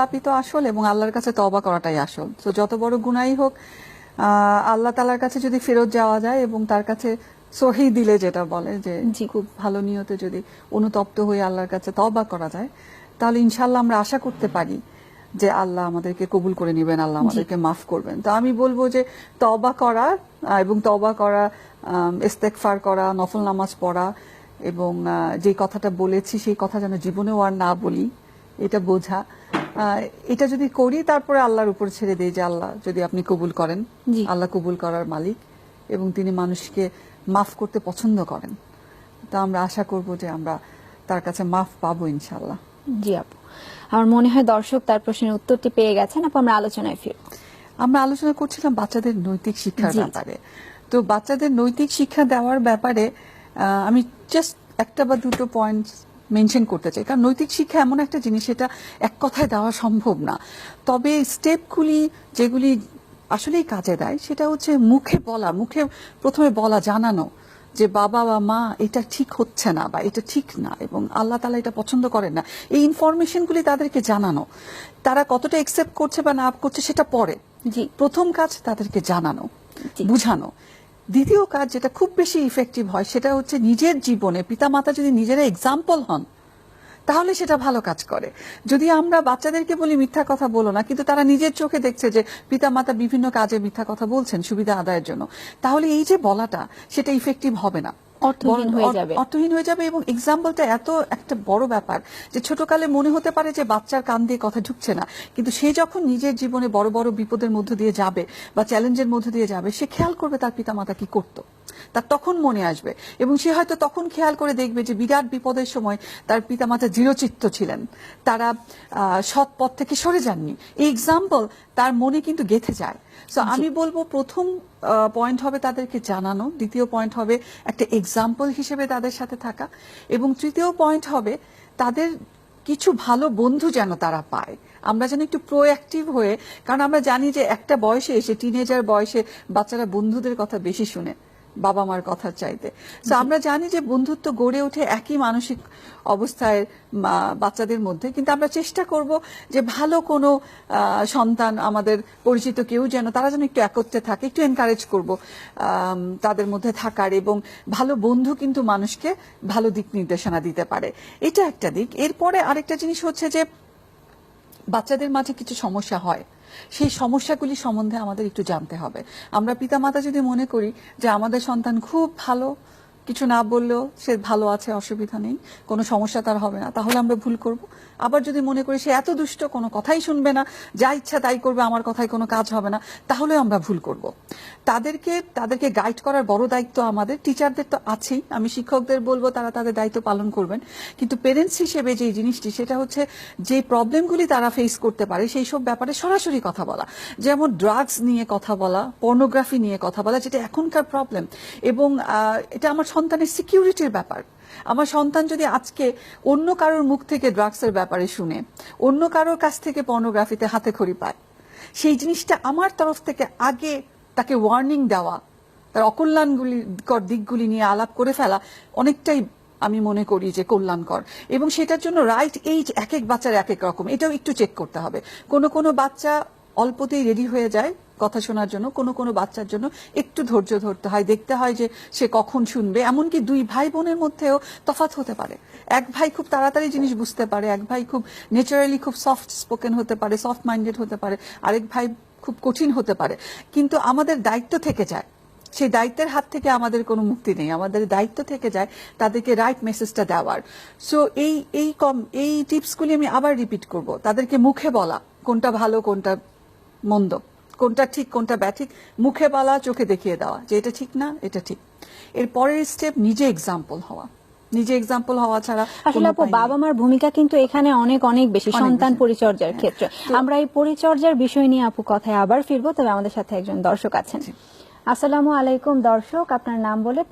পাপই তো আসল এবং আল্লাহর কাছে তওবা করাটাই আসল। তো যত বড় গুণাই হোক আহ, আল্লাহ তালার কাছে যদি ফেরত যাওয়া যায় এবং তার কাছে সহি দিলে যেটা বলে যে খুব ভালো নিয়তে যদি অনুতপ্ত হয়ে আল্লাহর কাছে তবা করা যায় তাহলে ইনশাল্লাহ আমরা আশা করতে পারি যে আল্লাহ আমাদেরকে কবুল করে নেবেন আল্লাহ আমাদেরকে মাফ করবেন। তো আমি বলব যে তওবা করা এবং তওবা করা ইস্তেকফার করা নফল নামাজ পড়া এবং যে কথাটা বলেছি সেই কথা যেন জীবনেও আর না বলি এটা বোঝা। এটা যদি করি তারপরে আল্লাহর উপর ছেড়ে দিই যে আল্লাহ যদি আপনি কবুল করেন। আল্লাহ কবুল করার মালিক এবং তিনি মানুষকে মাফ করতে পছন্দ করেন। তা আমরা আশা করব যে আমরা তার কাছে মাফ পাবো ইনশাল্লাহ জি আপু। আমার মনে হয় দর্শক তার প্রশ্নের উত্তরটি পেয়ে গেছেন আপু আমরা আলোচনায় ফিরব। আমরা আলোচনা করছিলাম বাচ্চাদের নৈতিক শিক্ষার। ব্যাপারে। তো বাচ্চাদের নৈতিক শিক্ষা দেওয়ার ব্যাপারে আমি জাস্ট একটা বা দুটো পয়েন্ট মেনশন করতে চাই। কারণ নৈতিক শিক্ষা এমন একটা জিনিস এটা এক কথায় দেওয়া সম্ভব না। তবে স্টেপগুলি যেগুলি আসলেই কাজে দেয় সেটা হচ্ছে মুখে বলা মুখে প্রথমে বলা জানানো যে বাবা বা মা এটা ঠিক হচ্ছে না বা এটা ঠিক না এবং আল্লাহ তালা এটা পছন্দ করেন না। এই ইনফরমেশনগুলি তাদেরকে জানানো। তারা কতটা একসেপ্ট করছে বা না করছে সেটা পরে। প্রথম কাজ তাদেরকে জানানো বুঝানো। দ্বিতীয় কাজ যেটা খুব বেশি ইফেক্টিভ হয়, সেটা হচ্ছে নিজের জীবনে, পিতামাতা যদি নিজেরা এক্সাম্পল হন, তাহলে সেটা ভালো কাজ করে। যদি আমরা বাচ্চাদেরকে বলি মিথ্যা কথা বলো না, কিন্তু তারা নিজের চোখে দেখছে যে পিতা মাতা বিভিন্ন কাজে মিথ্যা কথা বলছেন সুবিধা আদায়ের জন্য, তাহলে এই যে বলাটা, সেটা ইফেক্টিভ হবে না। অর্থহীন হয়ে যাবে। অর্থহীন হয়ে যাবে এবং এক্সাম্পলটা এত একটা বড় ব্যাপার যে ছোটকালে মনে হতে পারে যে বাচ্চার কান দিয়ে কথা ঢুকছে না কিন্তু সে যখন নিজের জীবনে বড় বড় বিপদের মধ্য দিয়ে যাবে বা চ্যালেঞ্জের মধ্য দিয়ে যাবে সে খেয়াল করবে তার পিতামাতা কি করতো তার তখন মনে আসবে। এবং সে হয়তো তখন খেয়াল করে দেখবে যে বিরাট বিপদের সময় তার পিতামাতা দৃঢ়চিত্ত ছিলেন। তারা সৎ পথ থেকে সরে যাননি। এই এক্সাম্পল তার মনে কিন্তু গেথে যায়। সো আমি বলব প্রথম পয়েন্ট হবে তাদেরকে জানানো। দ্বিতীয় পয়েন্ট হবে একটা এক্সাম্পল হিসেবে তাদের সাথে থাকা। এবং তৃতীয় পয়েন্ট হবে তাদের কিছু ভালো বন্ধু যেন তারা পায়। আমরা যেন একটু প্রোঅ্যাক্টিভ হয়ে কারণ আমরা জানি যে একটা বয়সে এসে টিনেজার বয়সে বাচ্চারা বন্ধুদের কথা বেশি শুনে। বাবা মার কথা চাইতে। তো আমরা জানি যে বন্ধুত্ব গড়ে ওঠে একই মানসিক অবস্থায় বাচ্চাদের মধ্যে। কিন্তু আমরা চেষ্টা করব যে ভালো কোনো সন্তান আমাদের পরিচিত কেউ যেন তারা যেন একটু একত্রে থাকে, একটু এনকারেজ করব তাদের মধ্যে থাকার এবং ভালো বন্ধু কিন্তু মানুষকে ভালো দিক নির্দেশনা দিতে পারে। এটা একটা দিক। এরপরে আরেকটা জিনিস হচ্ছে যে বাচ্চাদের মাঝে কিছু সমস্যা হয়, সেই সমস্যাগুলি সম্বন্ধে আমাদের একটু জানতে হবে। আমরা পিতামাতা যদি মনে করি যে আমাদের সন্তান খুব ভালো কিছু না বললেও সে ভালো আছে, অসুবিধা নেই, কোনো সমস্যা তার হবে না। তাহলে আমরা ভুল করব। আবার যদি মনে করি সে এত দুষ্ট, কোনো কথাই শুনবে না, যা ইচ্ছা তাই করবে, আমার কথায় কোনো কাজ হবে না তাহলে আমরা ভুল করব। তাদেরকে তাদেরকে গাইড করার বড় দায়িত্ব আমাদের। টিচারদের তো আছেই, আমি শিক্ষকদের বলব তারা তাদের দায়িত্ব পালন করবেন। কিন্তু পেরেন্টস হিসেবে যে জিনিসটি, সেটা হচ্ছে যে প্রবলেমগুলি তারা ফেস করতে পারে, সেই সব ব্যাপারে সরাসরি কথা বলা। যেমন ড্রাগস নিয়ে কথা বলা পর্নোগ্রাফি নিয়ে কথা বলা, যেটা এখনকার প্রবলেম এবং এটা আমার সন্তানের সিকিউরিটির ব্যাপার। আমার সন্তান যদি আজকে অন্য কারোর মুখ থেকে ড্রাগসের ব্যাপারে শুনে, অন্য কারোর কাছ থেকে পর্নোগ্রাফিতে হাতে খড়ি পায়, সেই জিনিসটা আমার তরফ থেকে আগে তাকে ওয়ার্নিং দেওয়া, তার অকল্যাণগুলি, কর দিকগুলি নিয়ে আলাপ করে ফেলা অনেকটাই আমি মনে করি যে কল্যাণকর। এবং সেটার জন্য রাইট এইজ এক এক বাচ্চার এক এক রকম, এটাও একটু চেক করতে হবে। কোনো কোনো বাচ্চা অল্পতেই রেডি হয়ে যায় কথা শোনার জন্য, কোনো কোনো বাচ্চার জন্য একটু ধৈর্য ধরতে হয়, দেখতে হয় যে সে কখন শুনবে। এমনকি দুই ভাই বোনের মধ্যেও তফাৎ হতে পারে। এক ভাই খুব তাড়াতাড়ি জিনিস বুঝতে পারে, এক ভাই খুব ন্যাচারালি খুব সফট স্পোকেন হতে পারে সফট মাইন্ডেড হতে পারে, আরেক ভাই খুব কঠিন হতে পারে। কিন্তু আমাদের দায়িত্ব থেকে যায়। সেই দায়িত্বের হাত থেকে আমাদের কোনো মুক্তি নেই। আমাদের দায়িত্ব থেকে যায় তাদেরকে রাইট মেসেজটা দেওয়ার। সো এই এই কম, এই টিপসগুলি আমি আবার রিপিট করব। তাদেরকে মুখে বলা কোনটা ভালো, কোনটা মন্দ। কোনটা ঠিক কোনটা ব্যাঠিক মুখে বলা চোখে দেখিয়ে দেওয়া যে এটা ঠিক না এটা ঠিক। এর পরের স্টেপ নিজে এক্সাম্পল হওয়া। নিজে এক্সাম্পল হওয়া ছাড়া আসলে আপু বাবা মার ভূমিকা কিন্তু এখানে অনেক অনেক বেশি। সন্তান পরিচর্যার হ্যাঁ। ক্ষেত্রে। আমরা এই পরিচর্যার বিষয় নিয়ে আপু কথায় আবার ফিরবো তবে আমাদের সাথে একজন দর্শক আছেন। আসসালামু আলাইকুম দর্শক আপনার নাম বলে